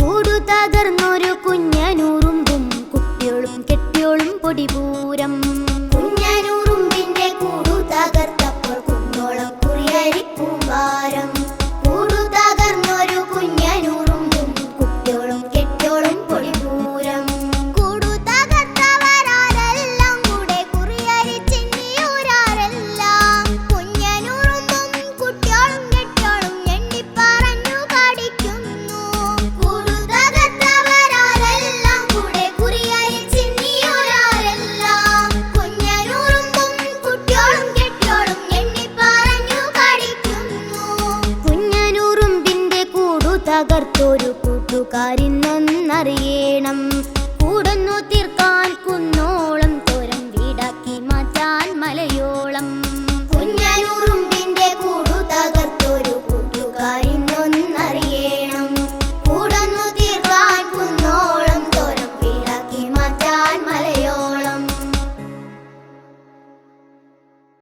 കൂടുതകർന്നൊരു കുഞ്ഞനൂറുമ്പും കുട്ടിയോളും കെട്ടിയോളും പൊടിപൂരം. തകർത്തൊരു കൂട്ടുകാരി നന്നറിയണം. കൂടുന്നു